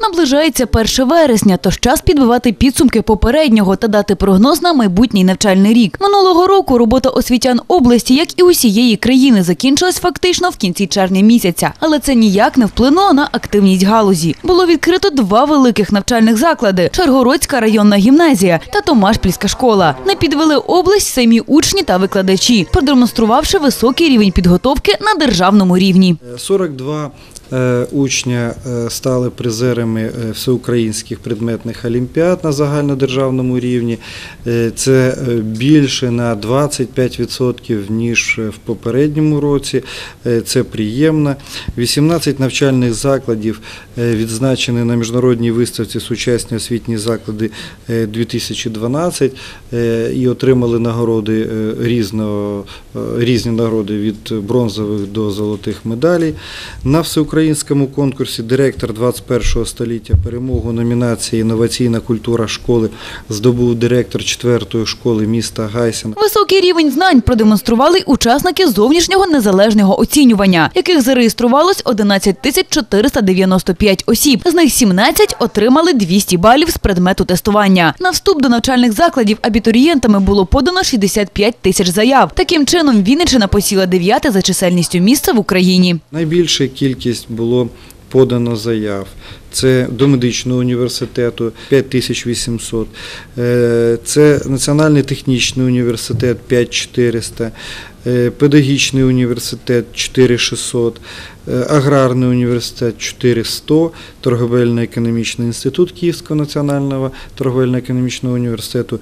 Наближається 1 вересня, тож час підбивати підсумки попереднього та дати прогноз на майбутній навчальний рік. Минулого року робота освітян області, як і усієї країни, закінчилась фактично в кінці червня місяця. Але це ніяк не вплинуло на активність галузі. Було відкрито два великих навчальних заклади: Шаргородська районна гімназія та Томашпільська школа. Не підвели область самі учні та викладачі, продемонструвавши високий рівень підготовки на державному рівні. 42 е, учня е, стали призерами е, всеукраїнських предметних олімпіад на загальнодержавному рівні. Е, Це е, більше на 25% ніж в попередньому році. Е, Це приємно. 18 навчальних закладів е, відзначені на міжнародній виставці Сучасні освітні заклади е, 2012 е, і отримали нагороди е, різного, е, різні нагороди від бронзових до золотих медалей. На всеукраїнському конкурсі Директор 21 століття перемогу номінації Інноваційна культура школи здобув директор 4-ї школи міста Гайсен. Високий рівень знань продемонстрували учасники зовнішнього незалежного оцінювання, яких зареєструвалось 11 тисяч 495 осіб. З них 17 отримали 200 балів з предмету тестування. На вступ до навчальних закладів абітурієнтами було подано 65 тисяч заяв. Таким чином, Вінниччина посіла дев'яте за чисельністю місце в Україні. Найбільша кількість було подано заяв. Це до медичного університету 5800, е, це Національний технічний університет 5400, е, педагогічний університет 4600, е, аграрний університет 4100, торговельно-економічний інститут Київського національного торговельно-економічного університету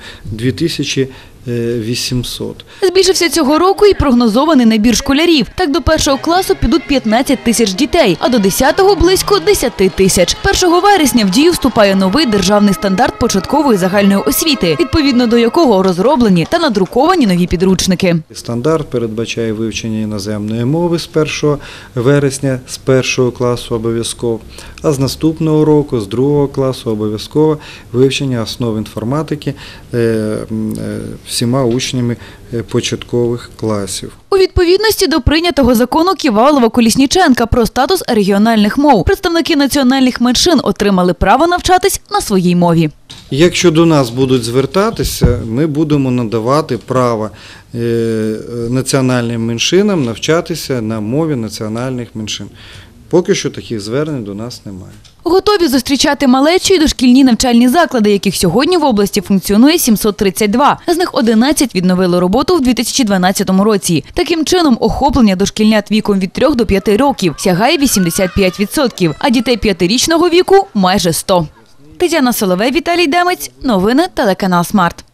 2800. Збільшився цього року і прогнозований набір школярів. Так до першого класу підуть 15 тисяч дітей, а до 10-го – близько 10 тисяч. 1 вересня в дію вступає новий державний стандарт початкової загальної освіти, відповідно до якого розроблені та надруковані нові підручники. Стандарт передбачає вивчення іноземної мови з 1 вересня, з першого класу обов'язково, а з наступного року, з другого класу обов'язково вивчення основ інформатики е, е, всіма учнями е, початкових класів. У відповідності до прийнятого закону Ківалова-Колісніченка про статус регіональних мов представники національних меншин отримали право навчатись на своїй мові. Якщо до нас будуть звертатися, ми будемо надавати право е, національним меншинам навчатися на мові національних меншин. Поки що таких звернень до нас немає. Готові зустрічати малечі й дошкільні навчальні заклади, яких сьогодні в області функціонує 732. З них 11 відновили роботу в 2012 році. Таким чином, охоплення дошкільнят віком від 3 до 5 років сягає 85%, а дітей п'ятирічного віку – майже 100. Тетяна Соловей, Віталій Демець. Новини телеканал Смарт.